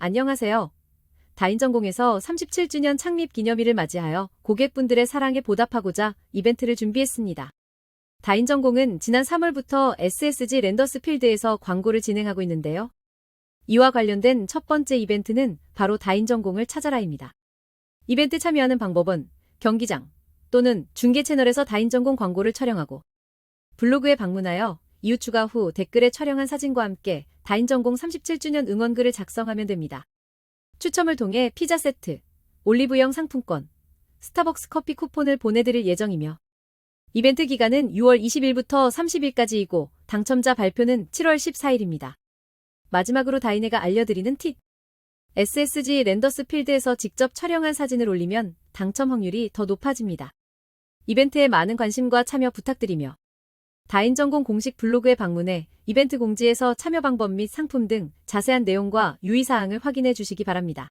안녕하세요. 다인전공에서 37주년 창립 기념일을 맞이하여 고객분들의 사랑에 보답하고자 이벤트를 준비했습니다. 다인전공은 지난 3월부터 SSG 랜더스 필드에서 광고를 진행하고 있는데요. 이와 관련된 첫 번째 이벤트는 바로 다인전공을 찾아라입니다. 이벤트 참여하는 방법은 경기장 또는 중계 채널에서 다인전공 광고를 촬영하고 블로그에 방문하여 이후 추가 후 댓글에 촬영한 사진과 함께 다인전공 37주년 응원글을 작성하면 됩니다. 추첨을 통해 피자 세트, 올리브영 상품권, 스타벅스 커피 쿠폰을 보내드릴 예정이며 이벤트 기간은 6월 20일부터 30일까지이고 당첨자 발표는 7월 14일입니다. 마지막으로 다이네가 알려드리는 팁. SSG 랜더스 필드에서 직접 촬영한 사진을 올리면 당첨 확률이 더 높아집니다. 이벤트에 많은 관심과 참여 부탁드리며 다인전공 공식 블로그에 방문해 이벤트 공지에서 참여 방법 및 상품 등 자세한 내용과 유의사항을 확인해 주시기 바랍니다.